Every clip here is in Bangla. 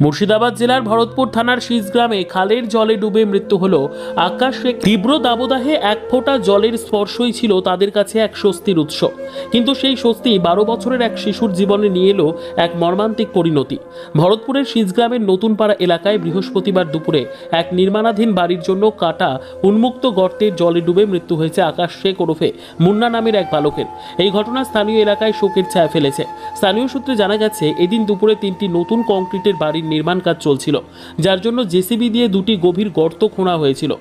মুর্শিদাবাদ জেলার ভরতপুর থানার শীষগ্রামে খালের জলে ডুবে মৃত্যু হলো। আকাশ শেখ তীব্র দাবদাহে এক ফোঁটা জলের স্পর্শই ছিল তাদের কাছে এক স্বস্তির উৎস। কিন্তু সেই স্বস্তি বারো বছরের এক শিশুর জীবনে নিয়ে এলো এক মর্মান্তিক পরিণতি। ভরতপুরের শীষগ্রামের নতুনপাড়া এলাকায় বৃহস্পতিবার দুপুরে এক নির্মাণাধীন বাড়ির জন্য কাটা উন্মুক্ত গর্তের জলে ডুবে মৃত্যু হয়েছে আকাশ শেখ ওরফে মুন্না নামের এক বালকের। এই ঘটনা স্থানীয় এলাকায় শোকের ছায়া ফেলেছে। স্থানীয় সূত্রে জানা গেছে, এদিন দুপুরে তিনটি নতুন কংক্রিটের বাড়ির নির্মাণ কাজ চলছিল, যার জন্য জেসিবি দিয়ে দুটি গভীর গর্ত খোঁড়া হয়েছিল।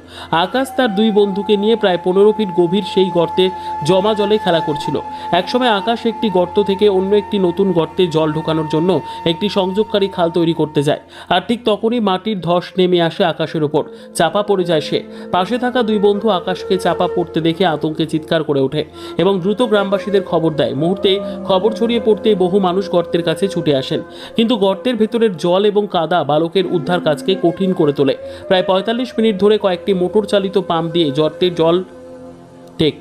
আকাশ তার দুই বন্ধুকে নিয়ে প্রায় পনেরো ফিট গভীর সেই গর্তে জমা জলে খেলা করছিল। একসময় আকাশ একটি গর্ত থেকে অন্য একটি নতুন গর্তে জল ঢোকানোর জন্য একটি সংযোগকারী খাল তৈরি করতে যায়, আর ঠিক তখনই মাটির ধস নেমে আসে আকাশের ওপর, চাপা পড়ে যায় সে। পাশে থাকা দুই বন্ধু আকাশকে চাপা পড়তে দেখে আতঙ্কে চিৎকার করে ওঠে এবং দ্রুত গ্রামবাসীদের খবর দেয়। মুহূর্তে খবর ছড়িয়ে পড়তে বহু মানুষ গর্তের কাছে ছুটে আসেন, কিন্তু গর্তের ভেতরের জল এবং কাদা বালকের উদ্ধার কাজকে কঠিন করে তোলে। প্রায় পঁয়তাল্লিশ মিনিট ধরে কয়েকটি মোটর চালিত পাম্প দিয়ে গর্তের জল টেক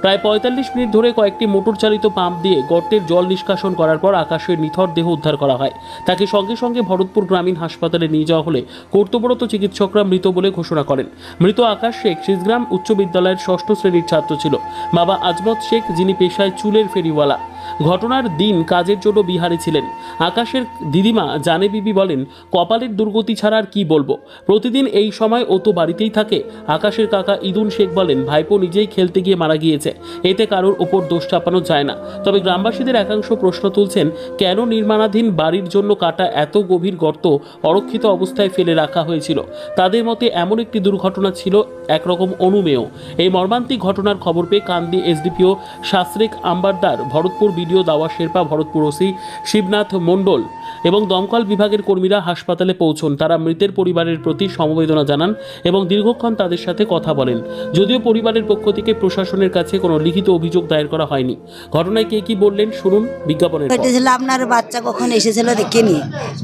প্রায় পঁয়তাল্লিশ মিনিট ধরে কয়েকটি মোটর চালিত পাম্প দিয়ে গর্তের জল নিষ্কাশন করার পর আকাশের নিথর দেহ উদ্ধার করা হয়। তাকে সঙ্গে সঙ্গে ভরতপুর গ্রামীণ হাসপাতালে নিয়ে যাওয়া হলে কর্তব্যরত চিকিৎসকরা মৃত বলে ঘোষণা করেন। মৃত আকাশ শেখ শিসগ্রাম উচ্চ বিদ্যালয়ের ষষ্ঠ শ্রেণির ছাত্র ছিল। বাবা আজমত শেখ, যিনি পেশায় চুলের ফেরিওয়ালা। ঘটনার দিন কাজের জন্য বিহারে ছিলেন। আকাশের দিদিমা জানে বিবি বলেন, কপালের দুর্গতি ছাড়া আর কি বলব? প্রতিদিন এই সময় ও তো বাড়িতেই থাকে। আকাশের কাকা ইদুন শেখ বলেন, ভাইপো নিজেই খেলতে গিয়ে মারা গিয়েছে। এতে কারোর ওপর দোষ চাপানো যায় না। তবে গ্রামবাসীদের একাংশ প্রশ্ন তুলছেন, কেন নির্মাণাধীন বাড়ির জন্য কাটা এত গভীর গর্ত অরক্ষিত অবস্থায় ফেলে রাখা হয়েছিল? তাদের মতে এমন একটি দুর্ঘটনা ছিল একরকম অনুমেয়। এই মর্মান্তিক ঘটনার খবর পেয়ে Kandi SDPO Shastrik Ambardar, Bharatpur BDO Dawa Sherpa Bharatpur OC Shibnath Mondal এবং দমকল বিভাগের কর্মীরা হাসপাতালে পৌঁছন। তারা মৃতের পরিবারের প্রতি সমবেদনা জানান এবং দীর্ঘক্ষণ তাদের সাথে কথা বলেন। যদিও পরিবারের পক্ষ থেকে প্রশাসনের কাছে কোনো লিখিত অভিযোগ দায়ের করা হয়নি। ঘটনায় কে কি বললেন শুনুন বিজ্ঞাপনের। হয়েছিল আপনার বাচ্চা কখন এসেছিল দেখিনি।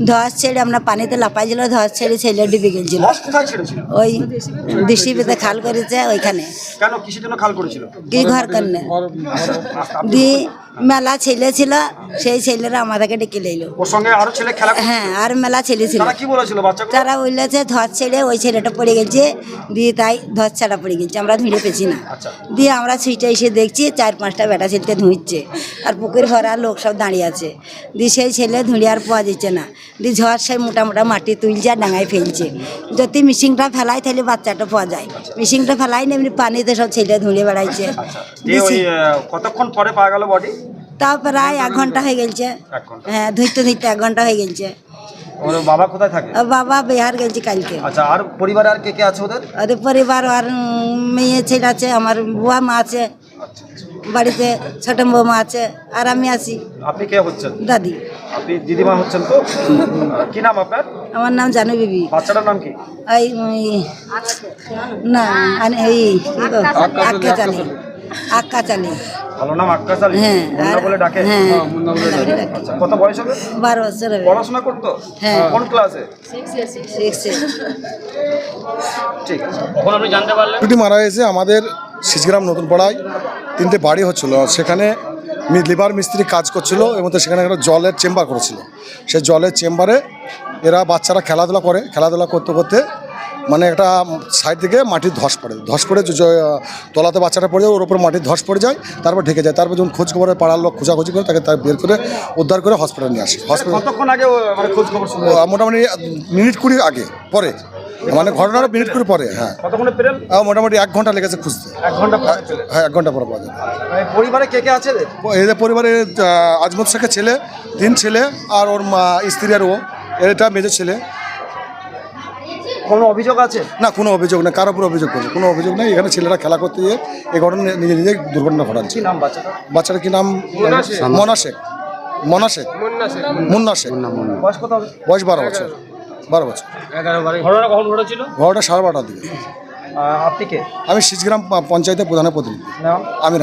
ধস ছেড়ে আমরা পানিতে লাপাইছিল ধস ছেড়ে ছেলে ডুবে গেছিল। ওই ডিসিপিতে খাল করেছে ওইখানে। কেন? কিসের জন্য খাল করেছিল? কি ঘর করলে দিয়ে মেলা ছেলে ছিল সেই ছেলেরা আমাদেরকে ডেকে লইলো ওর সঙ্গে আরও ছেলে খেলা হ্যাঁ আর মেলা ছেলে ছিল। তারা কি বলেছিল তারা বললেছে ধস ছেড়ে ওই ছেলেটা পড়ে গেছে। দিয়ে তাই ধস ছাড়া পড়ে গেছে আমরা ধুঁড়ে পেছি না। আচ্ছা। দিয়ে আমরা ছুটে এসে দেখছি চার পাঁচটা বেটা ছেলেতে ধুঁচ্ছে আর পুকুর ভরা লোক সব দাঁড়িয়ে আছে। দিয়ে সেই ছেলে ধুঁড়ে আর পাওয়া যাচ্ছে না। দিয়ে ঝড় সেই মোটা মোটা মাটি তুলছে আর ডাঙায় ফেলছে। যদি মিশিংটা ফেলাই তাহলে বাচ্চাটা পাওয়া যায়। মিশিংটা ফেলাই না এমনি পানিতে সব ছেলে ধুঁড়ে বেড়াইছে। আহ, কতক্ষণ পরে পাওয়া গেল বডি তাও প্রায় এক ঘণ্টা হয়ে গেছে হ্যাঁ ধুইতে ধুইতে এক ঘণ্টা হয়ে গেছে ওর বাবা কোথায় থাকে? বাবা বিহার গেছে কালকে। আচ্ছা আর পরিবারে আর কে কে আছে ওদের? ওদের পরিবার আর মেয়ে ছেলে আছে আমার বুয়া মা আছে। আচ্ছা বাড়িতে ছোট বৌমা আছে আর আমি আছি। আপনি কে হচ্ছেন? দাদি। আপনি দিদিমা হচ্ছেন তো? কি নাম আপনার? আমার নাম জানু বিবি। বাচ্চাটার নাম কি? ওই- না আনি- ওই আক্কা চালি আক্কা চালি ভালো নাম আক্কাস আলী? হ্যাঁ মুন্না বলে ডাকে? হ্যাঁ। মুন্না বলে ডাকে। আচ্ছা কত বয়স হবে? বারো বছর হবে। পড়াশোনা করতো? হ্যাঁ। কোন ক্লাসে? শিখছে ঠিক। আছে দুটি মারা গেছে আমাদের সিজগ্রাম নতুন পাড়ায় তিনটে বাড়ি হচ্ছিল সেখানে মি- লিভার মিস্ত্রি কাজ করছিল এবং তো সেখানে একটা জলের চেম্বার করেছিল। সেই জলের চেম্বারে এরা বাচ্চারা খেলাধুলা করে খেলাধুলা করতে করতে মানে একটা সাইড থেকে মাটির ধস পড়ে ধস পড়ে তলাতে বাচ্চাটা পড়ে যায় ওর উপর মাটির ধস পড়ে যায় তারপর ঢেকে যায়। তারপর যখন খোঁজ খবরে পাড়ার লোক খোঁজাখুঁজি করে তাকে তাকে বের করে উদ্ধার করে হসপিটালে নিয়ে আসে। হসপিটাল মানে শুনলো? মোটামুটি মিনিট কুড়ি আগে পরে। মানে ঘটনাটা মিনিট কুড়ি পরে হ্যাঁ। মোটামুটি এক ঘণ্টা লেগেছে খুঁজতে। এক ঘণ্টা পরে হ্যাঁ এক ঘণ্টা পরে পাওয়া যাবে মানে পরিবারে কে কে আছে? এদের পরিবারে আজমত শেখের ছেলে তিন ছেলে আর ওর মা স্ত্রী আর ও। এটা মেজর ছেলে। কোনো অভিযোগ আছে? না কোনো অভিযোগ নেই কারোর উপর অভিযোগ করছে কোনো অভিযোগ নেই। এখানে ছেলেরা খেলা করতে গিয়ে এই ঘটনা নিজে নিজে দুর্ঘটনা ঘটাচ্ছে। কি নাম বাচ্চাটা বাচ্চাটার কি নাম? মনা শেখ। মনা শেখ। মুন্না শেখ। বয়স কত বয়স বারো বছর। বারো বছর। ঘটনা কখন ঘটেছিল? ঘরটা সাড়ে বারোটার দিকে। আপনি কে? আমি সিজগ্রাম পঞ্চায়েতের প্রধানের প্রতিনিধি। আমি